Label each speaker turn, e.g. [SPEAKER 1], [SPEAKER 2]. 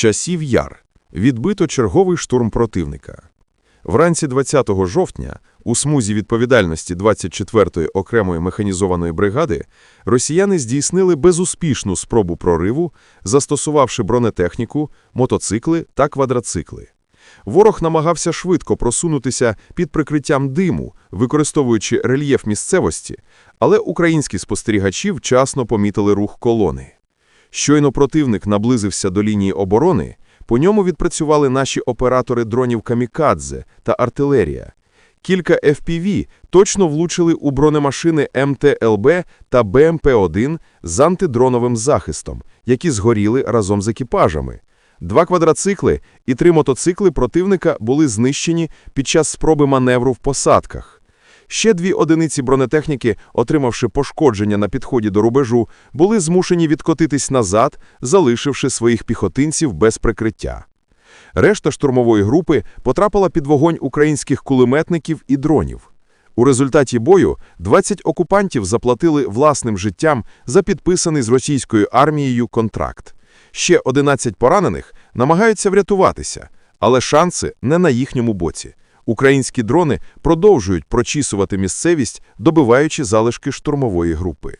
[SPEAKER 1] Часів Яр. Відбито черговий штурм противника. Вранці 20 жовтня у смузі відповідальності 24-ї окремої механізованої бригади росіяни здійснили безуспішну спробу прориву, застосувавши бронетехніку, мотоцикли та квадроцикли. Ворог намагався швидко просунутися під прикриттям диму, використовуючи рельєф місцевості, але українські спостерігачі вчасно помітили рух колони. Щойно противник наблизився до лінії оборони, по ньому відпрацювали наші оператори дронів «Камікадзе» та артилерія. Кілька FPV точно влучили у бронемашини МТЛБ та БМП-1 з антидроновим захистом, які згоріли разом з екіпажами. Два квадроцикли і три мотоцикли противника були знищені під час спроби маневру в посадках. Ще дві одиниці бронетехніки, отримавши пошкодження на підході до рубежу, були змушені відкотитись назад, залишивши своїх піхотинців без прикриття. Решта штурмової групи потрапила під вогонь українських кулеметників і дронів. У результаті бою 20 окупантів заплатили власним життям за підписаний з російською армією контракт. Ще 11 поранених намагаються врятуватися, але шанси не на їхньому боці. Українські дрони продовжують прочісувати місцевість, добиваючи залишки штурмової групи.